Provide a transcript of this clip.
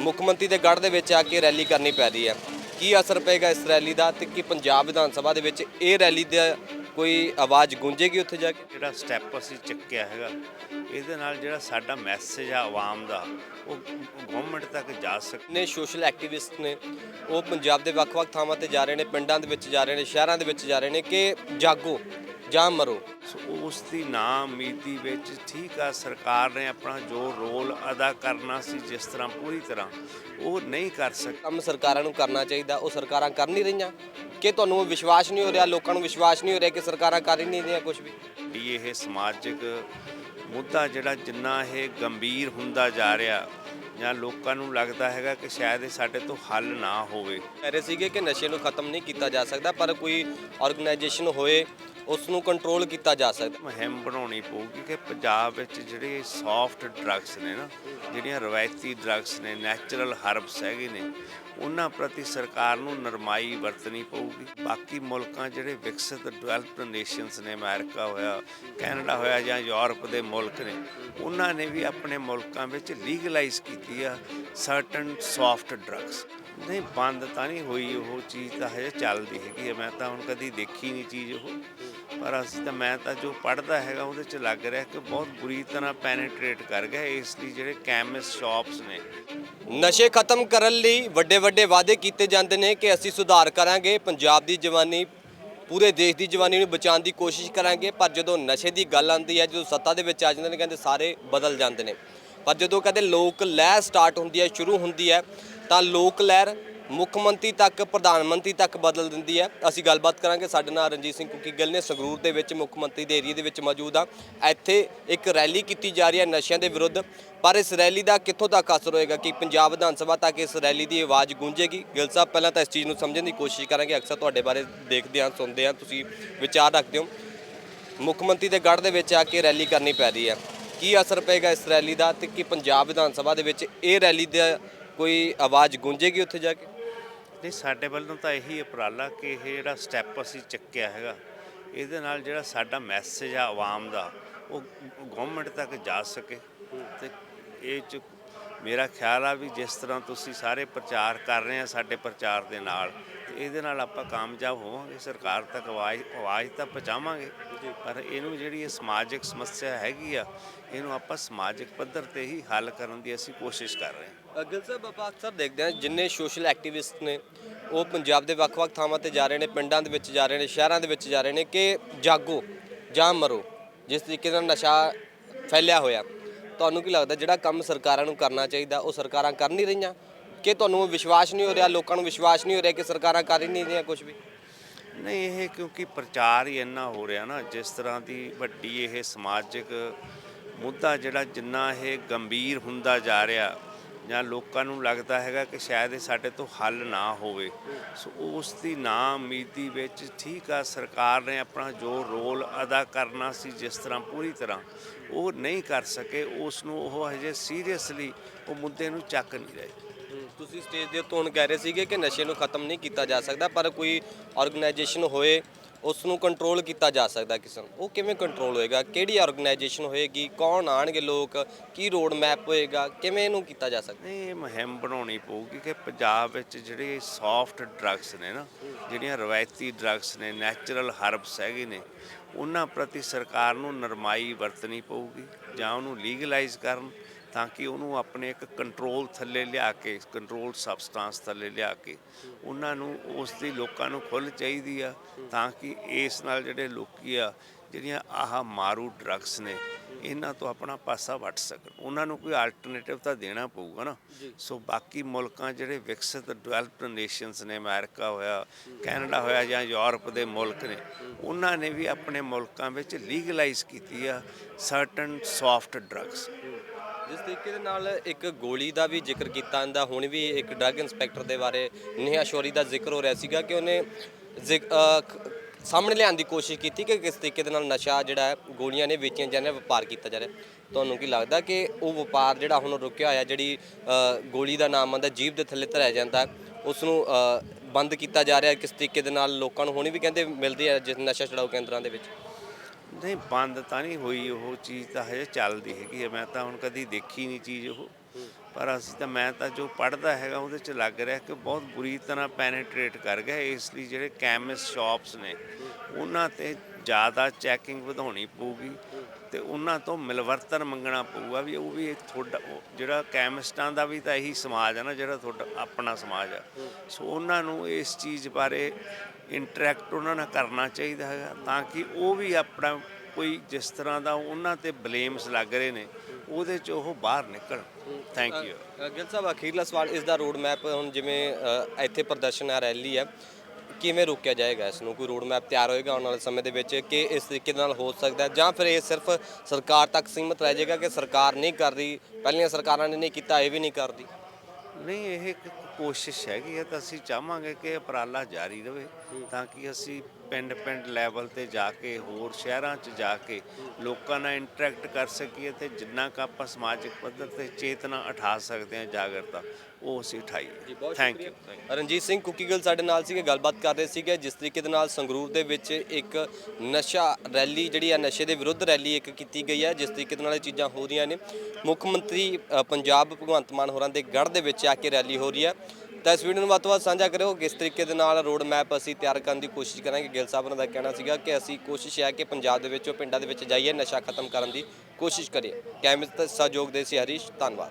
ਮੁੱਖ ਮੰਤਰੀ ਦੇ ਗੜ੍ਹ ਦੇ ਵਿੱਚ ਆ ਕੇ ਰੈਲੀ ਕਰਨੀ ਪੈ ਰਹੀ ਹੈ। ਕੀ ਅਸਰ ਪਏਗਾ ਇਸ ਰੈਲੀ ਦਾ ਤੇ ਕੀ ਪੰਜਾਬ ਵਿਧਾਨ ਸਭਾ ਦੇ ਵਿੱਚ ਇਹ ਰੈਲੀ ਦਾ ਕੋਈ ਆਵਾਜ਼ ਗੂੰਜੇਗੀ ਉੱਥੇ ਜਾ ਕੇ? ਜਿਹੜਾ ਸਟੈਪ ਅਸੀਂ ਚੱਕਿਆ ਹੈਗਾ ਇਹਦੇ ਨਾਲ ਜਿਹੜਾ ਸਾਡਾ ਮੈਸੇਜ ਆ ਆਵਾਮ ਦਾ ਉਹ ਗਵਰਨਮੈਂਟ ਤੱਕ ਜਾ ਸਕੇ ਨੇ ਸੋਸ਼ਲ ਐਕਟਿਵਿਸਟ ਨੇ ਉਹ ਪੰਜਾਬ ਦੇ ਵੱਖ-ਵੱਖ ਥਾਵਾਂ ਤੇ ਜਾ ਰਹੇ ਨੇ ਪਿੰਡਾਂ ਦੇ ਵਿੱਚ ਜਾ ਰਹੇ ਨੇ ਸ਼ਹਿਰਾਂ ਦੇ ਵਿੱਚ ਜਾ ਰਹੇ ਨੇ ਕਿ ਜਾਗੋ ਜਾਂ ਮਰੋ। ਸੋ ਉਸ ਦੀ ਨਾ ਉਮੀਦੀ ਵਿੱਚ ਠੀਕ ਆ ਸਰਕਾਰ ਨੇ ਆਪਣਾ ਜੋ ਰੋਲ ਅਦਾ ਕਰਨਾ ਸੀ ਜਿਸ ਤਰ੍ਹਾਂ ਪੂਰੀ ਤਰ੍ਹਾਂ ਉਹ ਨਹੀਂ ਕਰ ਸਕੀ ਕੰਮ ਸਰਕਾਰਾਂ ਨੂੰ ਕਰਨਾ ਚਾਹੀਦਾ ਉਹ ਸਰਕਾਰਾਂ ਕਰ ਨਹੀਂ ਰਹੀਆਂ। ਕਿ ਤੁਹਾਨੂੰ ਵਿਸ਼ਵਾਸ ਨਹੀਂ ਹੋ ਰਿਹਾ ਲੋਕਾਂ ਨੂੰ ਵਿਸ਼ਵਾਸ ਨਹੀਂ ਹੋ ਰਿਹਾ ਕਿ ਸਰਕਾਰਾਂ ਕਰ ਹੀ ਨਹੀਂ ਰਹੀਆਂ ਕੁਝ ਵੀ। ਇਹ ਸਮਾਜਿਕ ਮੁੱਦਾ ਜਿਹੜਾ ਜਿੰਨਾ ਇਹ ਗੰਭੀਰ ਹੁੰਦਾ ਜਾ ਰਿਹਾ ਜਾਂ ਲੋਕਾਂ ਨੂੰ ਲੱਗਦਾ ਹੈਗਾ ਕਿ ਸ਼ਾਇਦ ਇਹ ਸਾਡੇ ਤੋਂ ਹੱਲ ਨਾ ਹੋਵੇ। ਕਹਿ ਰਹੇ ਸੀਗੇ ਕਿ ਨਸ਼ੇ ਨੂੰ ਖਤਮ ਨਹੀਂ ਕੀਤਾ ਜਾ ਸਕਦਾ ਪਰ ਕੋਈ ਆਰਗੇਨਾਈਜੇਸ਼ਨ ਹੋਏ ਉਸ ਨੂੰ ਕੰਟਰੋਲ ਕੀਤਾ ਜਾ ਸਕਦਾ। ਮੁਹਿੰਮ ਬਣਾਉਣੀ ਪਊਗੀ ਕਿ ਪੰਜਾਬ ਵਿੱਚ ਜਿਹੜੇ ਸੌਫਟ ਡਰੱਗਸ ਨੇ ਨਾ ਜਿਹੜੀਆਂ ਰਵਾਇਤੀ ਡਰੱਗਸ ਨੇ ਨੈਚੁਰਲ ਹਰਬਸ ਹੈਗੇ ਨੇ ਉਹਨਾਂ ਪ੍ਰਤੀ ਸਰਕਾਰ ਨੂੰ ਨਰਮਾਈ ਵਰਤਣੀ ਪਊਗੀ। ਬਾਕੀ ਮੁਲਕਾਂ ਜਿਹੜੇ ਵਿਕਸਿਤ ਡਿਵੈਲਪਡ ਨੇਸ਼ਨਸ ਨੇ ਅਮਰੀਕਾ ਹੋਇਆ ਕੈਨੇਡਾ ਹੋਇਆ ਜਾਂ ਯੂਰਪ ਦੇ ਮੁਲਕ ਨੇ ਉਹਨਾਂ ਨੇ ਵੀ ਆਪਣੇ ਮੁਲਕਾਂ ਵਿੱਚ ਲੀਗਲਾਈਜ਼ ਕੀਤੀ ਆ? ਸਰਟਨ ਸੌਫਟ ਡਰੱਗਸ ਨਹੀਂ, ਬੰਦ ਤਾਂ ਨਹੀਂ ਹੋਈ ਉਹ ਚੀਜ਼ ਤਾਂ ਹਜੇ ਚੱਲਦੀ ਹੈਗੀ ਹੈ ਮੈਂ ਤਾਂ ਹੁਣ ਕਦੀ ਦੇਖੀ ਨਹੀਂ ਚੀਜ਼ ਉਹ। ਪਰ ਅਸੀਂ ਤਾਂ, ਮੈਂ ਤਾਂ ਜੋ ਪੜਦਾ ਹੈਗਾ, ਉਹਦੇ ਚ ਲੱਗ ਰਿਹਾ ਕਿ ਬਹੁਤ ਬੁਰੀ ਤਰ੍ਹਾਂ ਪੈਨੇਟ੍ਰੇਟ ਕਰ ਗਿਆ ਇਸ ਲਈ ਜਿਹੜੇ ਕੈਮਿਸਟ ਸ਼ਾਪਸ ਨੇ। ਨਸ਼ੇ ਖਤਮ ਕਰਨ ਲਈ ਵੱਡੇ ਵੱਡੇ ਵਾਅਦੇ ਕੀਤੇ ਜਾਂਦੇ ਨੇ ਕਿ ਅਸੀਂ ਸੁਧਾਰ ਕਰਾਂਗੇ। ਪੰਜਾਬ ਦੀ ਜਵਾਨੀ, ਪੂਰੇ ਦੇਸ਼ ਦੀ ਜਵਾਨੀ ਨੂੰ ਬਚਾਉਣ ਦੀ ਕੋਸ਼ਿਸ਼ ਕਰਾਂਗੇ। ਪਰ ਜਦੋਂ ਨਸ਼ੇ ਦੀ ਗੱਲ ਆਉਂਦੀ ਹੈ, ਜਦੋਂ ਸੱਤਾ ਦੇ ਵਿੱਚ ਆ ਜਾਂਦੇ ਨੇ, ਕਹਿੰਦੇ ਸਾਰੇ ਬਦਲ ਜਾਂਦੇ ਨੇ। ਪਰ ਜਦੋਂ ਕਦੇ ਲੋਕ ਲਹਿਰ ਸਟਾਰਟ ਹੁੰਦੀ ਹੈ, ਸ਼ੁਰੂ ਹੁੰਦੀ ਹੈ, ਤਾਂ ਲੋਕ ਲਹਿਰ ਮੁੱਖ ਮੰਤਰੀ ਤੱਕ, ਪ੍ਰਧਾਨ ਮੰਤਰੀ ਤੱਕ ਬਦਲ ਦਿੰਦੀ ਹੈ। ਅਸੀਂ ਗੱਲਬਾਤ ਕਰਾਂਗੇ। ਸਾਡੇ ਨਾਲ ਰਣਜੀਤ ਸਿੰਘ ਕੁੱਕੀ ਗਿੱਲ ਨੇ ਸੰਗਰੂਰ ਦੇ ਵਿੱਚ ਮੁੱਖ ਮੰਤਰੀ ਦੇ ਏਰੀਏ ਦੇ ਵਿੱਚ ਮੌਜੂਦ ਆ ਇੱਥੇ ਇੱਕ ਰੈਲੀ ਕੀਤੀ ਜਾ ਰਹੀ ਹੈ ਨਸ਼ਿਆਂ ਦੇ ਵਿਰੁੱਧ। ਪਰ ਇਸ ਰੈਲੀ ਦਾ ਕਿੱਥੋਂ ਤੱਕ ਅਸਰ ਹੋਏਗਾ ਕਿ ਪੰਜਾਬ ਵਿਧਾਨ ਸਭਾ ਤੱਕ ਇਸ ਰੈਲੀ ਦੀ ਆਵਾਜ਼ ਗੂੰਜੇਗੀ? ਗਿੱਲ ਸਾਹਿਬ, ਪਹਿਲਾਂ ਤਾਂ ਇਸ ਚੀਜ਼ ਨੂੰ ਸਮਝਣ ਦੀ ਕੋਸ਼ਿਸ਼ ਕਰਾਂਗੇ। ਅਕਸਰ ਤੁਹਾਡੇ ਬਾਰੇ ਦੇਖਦੇ ਹਾਂ, ਸੁਣਦੇ ਹਾਂ। ਤੁਸੀਂ ਵਿਚਾਰ ਰੱਖਦੇ ਹੋ। ਮੁੱਖ ਮੰਤਰੀ ਦੇ ਗੜ੍ਹ ਦੇ ਵਿੱਚ ਆ ਕੇ ਰੈਲੀ ਕਰਨੀ ਪੈ ਰਹੀ ਹੈ। ਕੀ ਅਸਰ ਪਏਗਾ ਇਸ ਰੈਲੀ ਦਾ ਤੇ ਕੀ ਪੰਜਾਬ ਵਿਧਾਨ ਸਭਾ ਦੇ ਵਿੱਚ ਇਹ ਰੈਲੀ ਦਾ ਕੋਈ ਆਵਾਜ਼ ਗੂੰਜੇਗੀ ਉੱਥੇ ਜਾ ਕੇ? ਨਹੀਂ, ਸਾਡੇ ਵੱਲੋਂ ਤਾਂ ਇਹੀ ਉਪਰਾਲਾ ਕਿ ਇਹ ਜਿਹੜਾ ਸਟੈਪ ਅਸੀਂ ਚੱਕਿਆ ਹੈਗਾ, ਇਹਦੇ ਨਾਲ ਜਿਹੜਾ ਸਾਡਾ ਮੈਸੇਜ ਆ ਆਵਾਮ ਦਾ, ਉਹ ਗਵਰਨਮੈਂਟ ਤੱਕ ਜਾ ਸਕੇ। ਤੇ ਇਹ ਚ ਮੇਰਾ ਖਿਆਲ ਆ ਵੀ ਜਿਸ ਤਰ੍ਹਾਂ ਤੁਸੀਂ ਸਾਰੇ ਪ੍ਰਚਾਰ ਕਰ ਰਹੇ ਆ ਸਾਡੇ ਪ੍ਰਚਾਰ ਦੇ ਨਾਲ ਤੇ ਇਹਦੇ ਨਾਲ ਆਪਾਂ ਕਾਮਯਾਬ ਹੋਵਾਂਗੇ ਸਰਕਾਰ ਤੱਕ ਆਵਾਜ਼ ਆਵਾਜ਼ ਤਾਂ ਪਹੁੰਚਾਵਾਂਗੇ ਪਰ ਇਹਨੂੰ ਜਿਹੜੀ ਇਹ ਸਮਾਜਿਕ ਸਮੱਸਿਆ ਹੈਗੀ ਆ ਇਹਨੂੰ ਆਪਾਂ ਸਮਾਜਿਕ ਪੱਧਰ ਤੇ ਹੀ ਹੱਲ ਕਰਨ ਦੀ ਅਸੀਂ ਕੋਸ਼ਿਸ਼ ਕਰ ਰਹੇ ਹਾਂ। ਅਗਲ ਸਾਹਿਬ ਆਪਾਂ ਅਕਸਰ ਦੇਖਦੇ ਹਾਂ ਜਿੰਨੇ ਸੋਸ਼ਲ ਐਕਟਿਵਿਸਟ ਨੇ ਉਹ ਪੰਜਾਬ ਦੇ ਵੱਖ-ਵੱਖ ਥਾਵਾਂ ਤੇ ਜਾ ਰਹੇ ਨੇ ਪਿੰਡਾਂ ਦੇ ਵਿੱਚ ਜਾ ਰਹੇ ਨੇ ਸ਼ਹਿਰਾਂ ਦੇ ਵਿੱਚ ਜਾ ਰਹੇ ਨੇ ਕਿ ਜਾਗੋ ਜਾਂ ਮਰੋ ਜਿਸ ਤਰੀਕੇ ਨਾਲ ਨਸ਼ਾ ਫੈਲਿਆ ਹੋਇਆ। ਤੁਹਾਨੂੰ ਕੀ ਲੱਗਦਾ ਜਿਹੜਾ ਕੰਮ ਸਰਕਾਰਾਂ ਨੂੰ ਕਰਨਾ ਚਾਹੀਦਾ ਉਹ ਸਰਕਾਰਾਂ ਕਰ ਨਹੀਂ ਰਹੀਆਂ? ਕਿ ਤੁਹਾਨੂੰ ਵਿਸ਼ਵਾਸ ਨਹੀਂ ਹੋ ਰਿਹਾ, ਲੋਕਾਂ ਨੂੰ ਵਿਸ਼ਵਾਸ ਨਹੀਂ ਹੋ ਰਿਹਾ ਕਿ ਸਰਕਾਰਾਂ ਕਰ ਹੀ ਨਹੀਂ ਰਹੀਆਂ ਕੁਝ ਵੀ? ਨਹੀਂ, ਇਹ ਕਿਉਂਕਿ ਪ੍ਰਚਾਰ ਹੀ ਇੰਨਾ ਹੋ ਰਿਹਾ ਨਾ, ਜਿਸ ਤਰ੍ਹਾਂ ਦੀ ਵੱਡੀ ਇਹ ਸਮਾਜਿਕ ਮੁੱਦਾ ਜਿਹੜਾ ਜਿੰਨਾ ਇਹ ਗੰਭੀਰ ਹੁੰਦਾ ਜਾ ਰਿਹਾ, ਜਾਂ ਲੋਕਾਂ ਨੂੰ ਲੱਗਦਾ ਹੈਗਾ ਕਿ ਸ਼ਾਇਦ ਇਹ ਸਾਡੇ ਤੋਂ ਹੱਲ ਨਾ ਹੋਵੇ, ਸੋ ਉਸ ਦੀ ਨਾ ਉਮੀਦੀ ਵਿੱਚ ਠੀਕ ਆ, ਸਰਕਾਰ ਨੇ ਆਪਣਾ ਜੋ ਰੋਲ ਅਦਾ ਕਰਨਾ ਸੀ ਜਿਸ ਤਰ੍ਹਾਂ ਪੂਰੀ ਤਰ੍ਹਾਂ, ਉਹ ਨਹੀਂ ਕਰ ਸਕੇ, ਉਸ ਨੂੰ ਉਹ ਹਜੇ ਸੀਰੀਅਸਲੀ ਉਹ ਮੁੱਦੇ ਨੂੰ ਚੱਕ ਨਹੀਂ ਰਹੇ। ਤੁਸੀਂ ਸਟੇਜ ਦੇ ਉੱਤੋਂ ਹੁਣ ਕਹਿ ਰਹੇ ਸੀਗੇ ਕਿ ਨਸ਼ੇ ਨੂੰ ਖਤਮ ਨਹੀਂ ਕੀਤਾ ਜਾ ਸਕਦਾ, ਪਰ ਕੋਈ ਆਰਗੇਨਾਈਜੇਸ਼ਨ ਹੋਏ ਉਸ ਨੂੰ ਕੰਟਰੋਲ ਕੀਤਾ ਜਾ ਸਕਦਾ ਕਿਸੇ ਨੂੰ। ਉਹ ਕਿਵੇਂ ਕੰਟਰੋਲ ਹੋਏਗਾ? ਕਿਹੜੀ ਆਰਗੇਨਾਈਜੇਸ਼ਨ ਹੋਏਗੀ? ਕੌਣ ਆਣਗੇ ਲੋਕ? ਕੀ ਰੋਡ ਮੈਪ ਹੋਏਗਾ? ਕਿਵੇਂ ਇਹਨੂੰ ਕੀਤਾ ਜਾ ਸਕਦਾ? ਨਹੀਂ, ਇਹ ਮੁਹਿੰਮ ਬਣਾਉਣੀ ਪਊਗੀ ਕਿ ਪੰਜਾਬ ਵਿੱਚ ਜਿਹੜੇ ਸੌਫਟ ਡਰੱਗਸ ਨੇ ਨਾ, ਜਿਹੜੀਆਂ ਰਵਾਇਤੀ ਡਰੱਗਸ ਨੇ ਨੈਚੁਰਲ ਹਰਬਸ ਹੈਗੇ ਨੇ, ਉਹਨਾਂ ਪ੍ਰਤੀ ਸਰਕਾਰ ਨੂੰ ਨਰਮਾਈ ਵਰਤਣੀ ਪਊਗੀ ਜਾਂ ਉਹਨੂੰ ਲੀਗਲਾਈਜ਼ ਕਰਨ। ਤਾਂ ਕਿ ਉਹਨੂੰ ਆਪਣੇ ਇੱਕ ਕੰਟਰੋਲ ਥੱਲੇ ਲਿਆ ਕੇ ਕੰਟਰੋਲ ਸਬਸਟੈਂਸ ਥੱਲੇ ਲਿਆ ਕੇ ਉਹਨਾਂ ਨੂੰ ਉਸ ਦੀ ਲੋਕਾਂ ਨੂੰ ਖੁੱਲ੍ਹ ਚਾਹੀਦੀ ਆ ਤਾਂ ਕਿ ਇਸ ਨਾਲ ਜਿਹੜੇ ਲੋਕੀ ਆ ਜਿਹੜੀਆਂ ਆਹ ਮਾਰੂ ਡਰੱਗਸ ਨੇ ਇਹਨਾਂ ਤੋਂ ਆਪਣਾ ਪਾਸਾ ਵੱਟ ਸਕਣ। ਉਹਨਾਂ ਨੂੰ ਕੋਈ ਆਲਟਰਨੇਟਿਵ ਤਾਂ ਦੇਣਾ ਪਊਗਾ ਨਾ। ਸੋ ਬਾਕੀ ਮੁਲਕਾਂ ਜਿਹੜੇ ਵਿਕਸਿਤ ਡਿਵੈਲਪਡ ਨੇਸ਼ਨਸ ਨੇ ਅਮਰੀਕਾ ਹੋਇਆ ਕੈਨੇਡਾ ਹੋਇਆ ਜਾਂ ਯੂਰਪ ਦੇ ਮੁਲਕ ਨੇ ਉਹਨਾਂ ਨੇ ਵੀ ਆਪਣੇ ਮੁਲਕਾਂ ਵਿੱਚ ਲੀਗਲਾਈਜ਼ ਕੀਤੀ ਆ ਸਰਟਨ ਸੌਫਟ ਡਰੱਗਸ ਜਿਸ ਤਰੀਕੇ ਦੇ ਨਾਲ ਇੱਕ ਗੋਲੀ ਦਾ ਵੀ ਜ਼ਿਕਰ ਕੀਤਾ ਜਾਂਦਾ ਹੁਣ ਵੀ ਇੱਕ ਡਰੱਗ ਇੰਸਪੈਕਟਰ ਦੇ ਬਾਰੇ ਨੇਹਾ ਸ਼ੋਰੀ ਦਾ ਜ਼ਿਕਰ ਹੋ ਰਿਹਾ ਸੀਗਾ ਕਿ ਉਹਨੇ ਜ਼ਿਕ- ਅਹ ਖ- ਸਾਹਮਣੇ ਲਿਆਉਣ ਦੀ ਕੋਸ਼ਿਸ਼ ਕੀਤੀ ਕਿ ਕਿਸ ਤਰੀਕੇ ਦੇ ਨਾਲ ਨਸ਼ਾ ਜਿਹੜਾ ਹੈ ਗੋਲੀਆਂ ਨੇ ਵੇਚੀਆਂ ਜਾ ਰਹੀਆਂ ਵਪਾਰ ਕੀਤਾ ਜਾ ਰਿਹਾ। ਤੁਹਾਨੂੰ ਕੀ ਲੱਗਦਾ ਕਿ ਉਹ ਵਪਾਰ ਜਿਹੜਾ ਹੁਣ ਰੁਕਿਆ ਹੋਇਆ ਜਿਹੜੀ ਅਹ, ਗੋਲੀ ਦਾ ਨਾਮ ਆਉਂਦਾ ਜੀਭ ਦੇ ਥੱਲੇ ਧਰਿਆ ਜਾਂਦਾ ਉਸ ਨੂੰ ਅਹ, ਬੰਦ ਕੀਤਾ ਜਾ ਰਿਹਾ ਕਿਸ ਤਰੀਕੇ ਦੇ ਨਾਲ ਲੋਕਾਂ ਨੂੰ ਹੁਣ ਵੀ ਕਹਿੰਦੇ ਮਿਲਦੀ ਹੈ ਜਿਸ ਨਸ਼ਾ ਛਡਾਊ ਕੇਂਦਰਾਂ ਦੇ ਵਿੱਚ? ਨਹੀਂ, ਬੰਦ ਤਾਂ ਨਹੀਂ ਹੋਈ, ਉਹ ਚੀਜ਼ ਤਾਂ ਹਜੇ ਚੱਲਦੀ ਹੈਗੀ ਹੈ। ਮੈਂ ਤਾਂ ਹੁਣ ਕਦੀ ਦੇਖੀ ਨਹੀਂ ਚੀਜ਼ ਉਹ। ਪਰ ਅਸੀਂ ਤਾਂ, ਮੈਂ ਤਾਂ ਜੋ ਪੜਦਾ ਹੈਗਾ, ਉਹਦੇ ਚ ਲੱਗ ਰਿਹਾ ਕਿ ਬਹੁਤ ਬੁਰੀ ਤਰ੍ਹਾਂ ਪੈਨੇਟ੍ਰੇਟ ਕਰ ਗਿਆ। ਇਸ ਲਈ ਜਿਹੜੇ ਕੈਮਿਸਟ ਸ਼ਾਪਸ ਨੇ, ਉਹਨਾਂ ਤੇ ਜ਼ਿਆਦਾ ਚੈਕਿੰਗ ਵਧਾਉਣੀ ਪਊਗੀ ਤੇ ਉਹਨਾਂ ਤੋਂ ਮਿਲਵਰਤਨ ਮੰਗਣਾ ਪਊਗਾ ਵੀ ਉਹ ਵੀ ਇੱਕ ਤੁਹਾਡਾ ਉਹ ਜਿਹੜਾ ਕੈਮਿਸਟਾਂ ਦਾ ਵੀ ਤਾਂ ਇਹੀ ਸਮਾਜ ਹੈ ਨਾ ਜਿਹੜਾ ਤੁਹਾਡਾ ਆਪਣਾ ਸਮਾਜ ਆ। ਸੋ ਉਹਨਾਂ ਨੂੰ ਇਸ ਚੀਜ਼ ਬਾਰੇ ਇੰਟਰੈਕਟ ਉਹਨਾਂ ਨਾਲ ਕਰਨਾ ਚਾਹੀਦਾ ਹੈਗਾ ਤਾਂ ਕਿ ਉਹ ਵੀ ਆਪਣਾ ਕੋਈ ਜਿਸ ਤਰ੍ਹਾਂ ਦਾ ਉਹਨਾਂ ਤੇ ਬਲੇਮਸ ਲੱਗ ਰਹੇ ਨੇ ਉਹਦੇ ਚ ਉਹ ਬਾਹਰ ਨਿਕਲਣ। ਥੈਂਕ ਯੂ ਅ, ਸਾਹਿਬ ਅਖੀਰਲਾ ਸਵਾਲ ਇਸ ਦਾ ਰੋਡ ਮੈਪ ਹੁਣ ਜਿਵੇਂ ਇੱਥੇ ਪ੍ਰਦਰਸ਼ਨ ਹੈ ਰੈਲੀ ਹੈ ਕਿਵੇਂ ਰੋਕਿਆ ਜਾਏਗਾ ਇਸ ਨੂੰ ਕੋਈ ਰੋਡ ਮੈਪ ਤਿਆਰ ਹੋਏਗਾ ਆਉਣ ਵਾਲੇ ਸਮੇਂ ਦੇ ਵਿੱਚ ਕਿ ਇਸ ਤਰੀਕੇ ਨਾਲ ਹੋ ਸਕਦਾ ਹੈ? ਜਾਂ ਫਿਰ ਇਹ ਸਿਰਫ ਸਰਕਾਰ ਤੱਕ ਸੀਮਤ ਰਹਿ ਜਾਏਗਾ ਕਿ ਸਰਕਾਰ ਨਹੀਂ ਕਰ ਰਹੀ? ਪਹਿਲੀਆਂ ਸਰਕਾਰਾਂ ਨੇ ਨਹੀਂ ਕੀਤਾ, ਇਹ ਵੀ ਨਹੀਂ ਕਰਦੀ। ਨਹੀਂ, ਇਹ ਇੱਕ ਕੋਸ਼ਿਸ਼ ਹੈਗੀ ਹੈ ਤਾਂ ਅਸੀਂ ਚਾਹਾਂਗੇ ਕਿ ਉਪਰਾਲਾ ਜਾਰੀ ਰਵੇ ਤਾਂ ਕਿ ਅਸੀਂ ਪਿੰਡ ਪਿੰਡ ਲੈਵਲ ਤੇ ਜਾ ਕੇ ਹੋਰ ਸ਼ਹਿਰਾਂ 'ਚ ਜਾ ਕੇ ਲੋਕਾਂ ਨਾਲ ਇੰਟਰੈਕਟ ਕਰ ਸਕੀਏ ਤੇ ਜਿੰਨਾ ਕੁ ਆਪਾਂ ਸਮਾਜਿਕ ਪੱਧਰ ਤੇ ਚੇਤਨਾ ਉਠਾ ਸਕਦੇ ਹਾਂ ਜਾਗਰਤਾ ਉਹ ਅਸੀਂ ਉਠਾਈਏ। ਥੈਂਕ ਯੂ ਰਣਜੀਤ ਸਿੰਘ ਕੁੱਕੀਗਲ ਸਾਡੇ ਨਾਲ ਸੀਗੇ ਗੱਲਬਾਤ ਕਰ ਰਹੇ ਸੀਗੇ। ਜਿਸ ਤਰੀਕੇ ਦੇ ਨਾਲ ਸੰਗਰੂਰ ਦੇ ਵਿੱਚ ਇੱਕ ਨਸ਼ਾ ਰੈਲੀ ਜਿਹੜੀ ਹੈ ਨਸ਼ੇ ਦੇ ਵਿਰੁੱਧ ਰੈਲੀ ਇੱਕ ਕੀਤੀ ਗਈ ਹੈ ਜਿਸ ਤਰੀਕੇ ਦੇ ਨਾਲ ਇਹ ਚੀਜ਼ਾਂ ਹੋ ਰਹੀਆਂ ਨੇ। ਮੁੱਖ ਮੰਤਰੀ ਪੰਜਾਬ ਭਗਵੰਤ ਮਾਨ ਹੋਰਾਂ ਦੇ ਗੜ੍ਹ ਦੇ ਵਿੱਚ ਆ ਕੇ ਰੈਲੀ ਹੋ ਰਹੀ ਹੈ ਤਾਂ ਇਸ ਵੀਡੀਓ ਨੂੰ ਵੱਧ ਤੋਂ ਵੱਧ ਸਾਂਝਾ ਕਰਿਓ ਕਿਸ ਤਰੀਕੇ ਦੇ ਨਾਲ ਰੋਡ ਮੈਪ ਅਸੀਂ ਤਿਆਰ ਕਰਨ ਦੀ ਕੋਸ਼ਿਸ਼ ਕਰਾਂਗੇ। ਗਿੱਲ ਸਾਹਿਬ ਉਹਨਾਂ ਦਾ ਕਹਿਣਾ ਸੀਗਾ ਕਿ ਅਸੀਂ ਕੋਸ਼ਿਸ਼ ਹੈ ਕਿ ਪੰਜਾਬ ਦੇ ਵਿੱਚੋਂ ਪਿੰਡਾਂ ਦੇ ਵਿੱਚ ਜਾਈਏ, ਨਸ਼ਾ ਖਤਮ ਕਰਨ ਦੀ ਕੋਸ਼ਿਸ਼ ਕਰੀਏ। ਕੈਮਰੇ ਤੇ ਸਹਿਯੋਗ ਦੇ ਸੀ ਹਰੀਸ਼, ਧੰਨਵਾਦ।